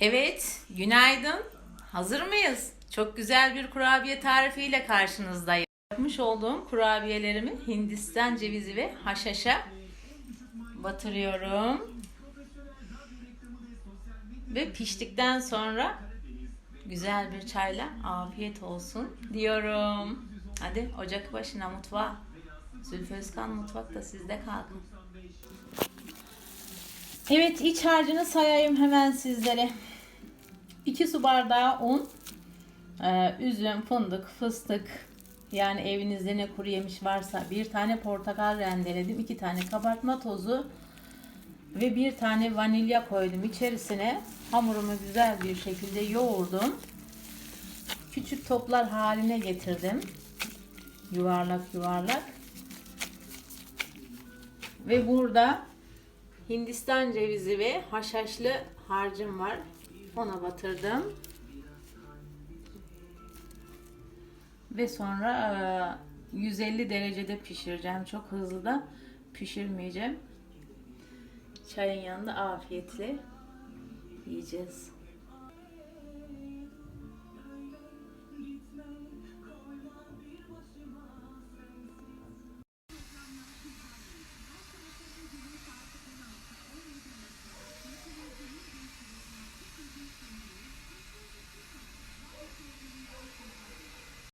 Evet, günaydın. Hazır mıyız? Çok güzel bir kurabiye tarifiyle karşınızdayım. Yapmış olduğum kurabiyelerimi Hindistan cevizi ve haşhaşa batırıyorum. Ve piştikten sonra güzel bir çayla afiyet olsun diyorum. Hadi ocak başına mutfağa. Zülfü Özkan mutfakta sizde kalkın. Evet iç harcını sayayım hemen sizlere. 2 su bardağı un, e, üzüm, fındık, fıstık yani evinizde ne kuru yemiş varsa bir tane portakal rendeledim, iki tane kabartma tozu ve bir tane vanilya koydum içerisine. Hamurumu güzel bir şekilde yoğurdum. Küçük toplar haline getirdim. Yuvarlak yuvarlak. Ve burada Hindistan cevizi ve haşhaşlı harcım var. Ona batırdım. Ve sonra e, 150 derecede pişireceğim. Çok hızlı da pişirmeyeceğim. Çayın yanında afiyetle yiyeceğiz.